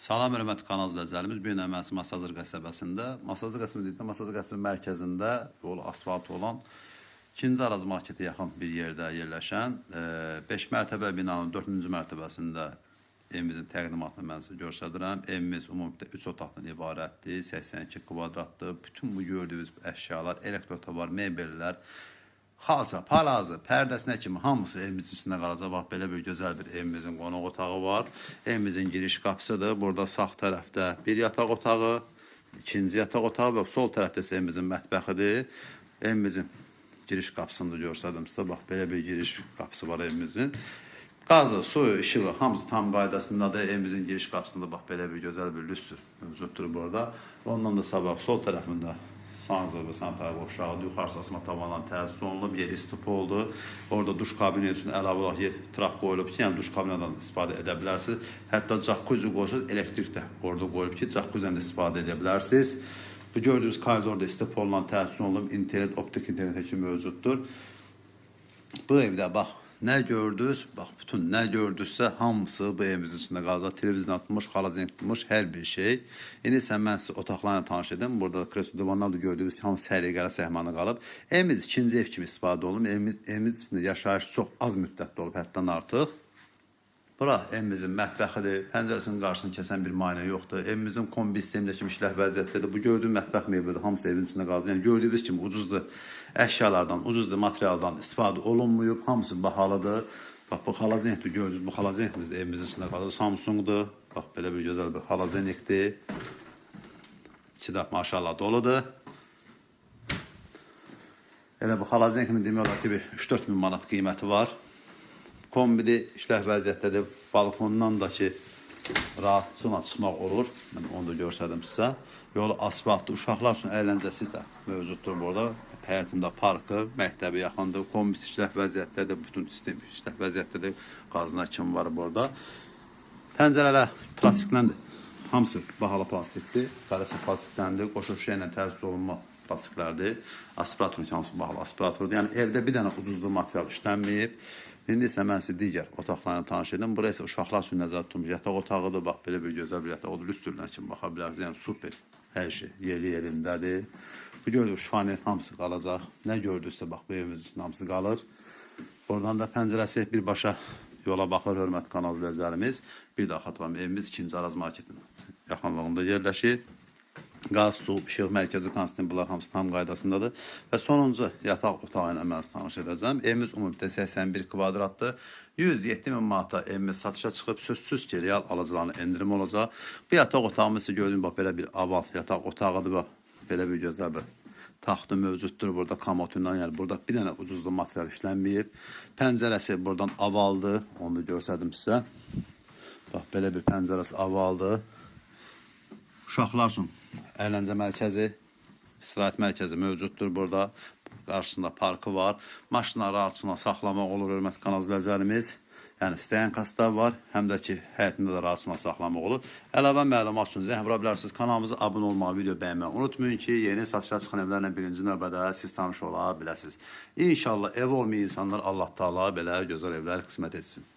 Salam hörmətli kanal izləyicilərimiz. Bu gün əməsi Masazır qəsəbəsində, Masazır qəsəbəsində, Masazır qəsəbəsinin mərkəzində yolu asfalt olan ikinci Araz marketə yaxın bir yerdə yerləşən 5 mərtəbə binanın 4-cü mərtəbəsində evimizin təqdimatını mən sizə göstərirəm. Evimiz ümumilikdə 3 otaqdan ibarətdir, 82 kvadratdır. Bütün bu gördüyünüz əşyalar, elektrotovar, mebellər, xalça, palazı, pərdəsinə kimi hamısı evimizin içində qalacaq. Bax belə bir gözəl bir evimizin qonaq otağı var. Evimizin giriş qapısıdır. Burada sağ tərəfdə bir yataq otağı, ikinci yataq otağı və sol tərəfdə isə evimizin mətbəxidir. Evimizin giriş qapısını da göstərdim sizə. Bax belə bir giriş qapısı var evimizin. Qazı, suyu, işığı hamısı tam qaydasındadır. Evimizin giriş qapısında bax belə bir gözəl bir lüstr mövcuddur burada. Ondan da sabah sol tərəfində sanzor və sanitar boşluğu yuxarısı asma tavandan təsis olunub, yeri stop oldu. Orada duş kabini üçün əlavə olaraq yer trap qoyulub ki, yəni duş kabinindən istifadə edə bilərsiniz. Hətta jacuzzi qoysanız elektrik də orada qoyulub ki, jacuzzidən də istifadə edə bilərsiniz. Bu gördüyünüz koridorda stop olunan təsis olunub, internet, optik internet kimi mövcuddur. Bu evdə bax nə gördünüz? Bax bütün nə gördünüzsə hamısı bu evimizin içində qalacaq. Televizyon atılmış, xalazen tutmuş, hər bir şey. İndi sən mən sizə otaqlarla tanış edim. Burada kreslo divanlar da gördüyünüz hamısı səliqəli səhmanı qalıb. Evimiz ikinci ev kimi istifadə olunub. Evimiz evimiz içində yaşayış çox az müddətli olub, həddən artıq. Bura evimizin mətbəxidir. Pəncərəsinin qarşısını kəsən bir maneə yoxdur. Evimizin kombi sistemində kimi işləh vəziyyətdədir. Bu gördüyüm mətbəx mebelidir. Hamısı evin içində qaldı. Yəni gördüyünüz kimi ucuzdur. Əşyalardan, ucuzdur materialdan istifadə olunmayıb. Hamısı bahalıdır. Bax bu xalazendir gördünüz. Bu xalazenimiz evimizin içində qalır. Samsungdur. Bax belə bir gözəl bir xalazenikdir. İçi də maşallah doludur. Elə bu xalazen kimi demək olar ki, bir 3-4 min manat qiyməti var. Kombili işləh vəziyyətdədir. Balkondan da ki, rahatçılıqla çıxmaq olur. Mən onu da göstərdim sizə. Yolu asfaltlı, uşaqlar üçün əyləncəsi də mövcuddur burada. Həyatında parkı, məktəbi yaxındır. Kombis işləh vəziyyətdədir. Bütün sistem işləh vəziyyətdədir. Qazına kim var burada. Pəncərələr plastikləndir. Hamısı bahalı plastikdir. Qarası plastikləndir. Qoşu şüşə ilə təsis olunma plastiklərdir. Aspirator hamısı bahalı aspiratordur. Yəni evdə bir dənə ucuzlu material işlənməyib. İndi isə mən sizə digər otaqlarla tanış edim. Bura isə uşaqlar üçün nəzərdə tutulmuş yataq otağıdır. Bax belə bir gözəl bir yataq odur. Lüstrlə kimi baxa bilərsiniz. Yəni super. Hər şey yeri yerindədir. Bu gördüyünüz şufaner hamısı qalacaq. Nə gördünüzsə bax bu evimiz üçün hamısı qalır. Oradan da pəncərəsi birbaşa yola baxır hörmətli kanal izləyicilərimiz. Bir daha xatırlam evimiz 2-ci Araz marketinin yaxınlığında yerləşir. Qaz, su, işıq mərkəzi konstantlar hamısı tam qaydasındadır. Və sonuncu yataq otağı ilə mən tanış edəcəm. Evimiz ümumilikdə 81 kvadratdır. 107 min manata evimiz satışa çıxıb sözsüz ki, real alıcılarına endirim olacaq. Bu yataq otağımız isə gördüyün bax belə bir aval yataq otağıdır bax. Belə bir gözəl bir taxtı mövcuddur burada kamotundan yəni burada bir dənə ucuzlu material işlənməyib. Pəncərəsi buradan avaldır. Onu göstərdim sizə. Bax belə bir pəncərəsi avaldır. Uşaqlar üçün əyləncə mərkəzi, istirahət mərkəzi mövcuddur burada. Qarşısında parkı var. Maşınları rahatçılıqla saxlamaq olur hörmətli kanal izləyicilərimiz. Yəni istəyən kasta var, həm də ki, həyətində də rahatçılıqla saxlamaq olur. Əlavə məlumat üçün zəng vura bilərsiniz. Kanalımıza abunə olmağı, video bəyənməyi unutmayın ki, yeni satışa çıxan evlərlə birinci növbədə siz tanış ola biləsiniz. İnşallah ev olmayan insanlar Allah Taala belə gözəl evlər qismət etsin.